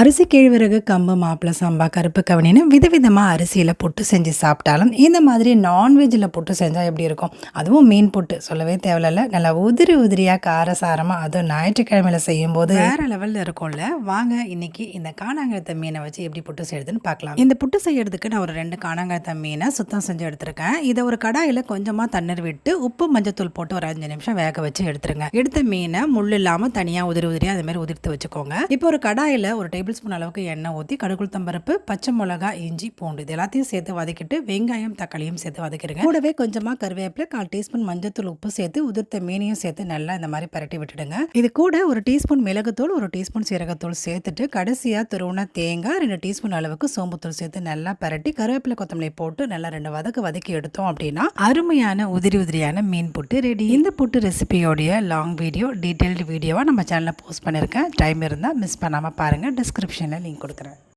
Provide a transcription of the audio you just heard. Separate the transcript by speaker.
Speaker 1: அரிசி கேழ்வரகு கம்பு மாப்பிள சம்பா கருப்பு கவனின்னு விதவிதமாக அரிசியில் புட்டு செஞ்சு சாப்பிட்டாலும் இந்த மாதிரி நான்வெஜ்ஜில் புட்டு செஞ்சால் எப்படி இருக்கும்? அதுவும் மீன் புட்டு. சொல்லவே தேவையில்ல. நல்லா உதிரி உதிரியாக காரசாரமாக அதுவும் ஞாயிற்றுக்கிழமையில் செய்யும்போது வேறு லெவலில் இருக்கும்ல. வாங்க இன்னைக்கு இந்த காணாங்கழுத்த மீனை வச்சு எப்படி புட்டு செய்யுதுன்னு பார்க்கலாம். இந்த புட்டு செய்யறதுக்கு நான் ஒரு ரெண்டு காணாங்கழுத்த மீனை சுத்தம் செஞ்சு எடுத்திருக்கேன். இதை ஒரு கடாயில் கொஞ்சமாக தண்ணீர் விட்டு உப்பு மஞ்சத்தூள் போட்டு ஒரு அஞ்சு நிமிஷம் வேக வச்சு எடுத்துருங்க. எடுத்த மீனை முள் இல்லாமல் தனியாக உதிரி உதிரியாக அது மாதிரி உதிர்த்து வச்சுக்கோங்க. இப்போ ஒரு கடாயில் ஒரு டேபிள் ஸ்பூன் அளவுக்கு எண்ணெய் ஊற்றி கடுகுள் பருப்பு பச்சை மிளகா இஞ்சி பூண்டு இது எல்லாத்தையும் சேர்த்து வதக்கிட்டு வெங்காயம் தக்காளியும் சேர்த்து வதக்கிடுங்க கூடவே கொஞ்சமாக கருவேப்பிலை கால் டீஸ்பூன் மஞ்சத்தூள் உப்பு சேர்த்து உதிர்த்த மீனையும் சேர்த்து நல்லா இந்த மாதிரி பரட்டி விட்டுடுங்க. இது கூட ஒரு டீஸ்பூன் மிளகுத்தூள் ஒரு டீஸ்பூன் சீரகத்தூள் சேர்த்துட்டு கடைசியாக துருவன தேங்காய் ரெண்டு டீஸ்பூன் அளவுக்கு சோம்புத்தூள் சேர்த்து நல்லா பரட்டி கருவேப்பிலை கொத்தமல்லி போட்டு நல்லா ரெண்டு வதக்கு வதக்கி எடுத்தோம் அப்படின்னா அருமையான உதிரி உதிரியான மீன் புட்டு ரெடி. இந்த புட்டு ரெசிபியோடைய லாங் வீடியோ டீட்டெயில்டு வீடியோவாக நம்ம சேனலில் போஸ்ட் பண்ணியிருக்கேன் டைம் இருந்தால் மிஸ் பண்ணாமல் பாருங்கள் டிஸ்கிரிப்ஷனில் லிங்க் கொடுக்குறேன்.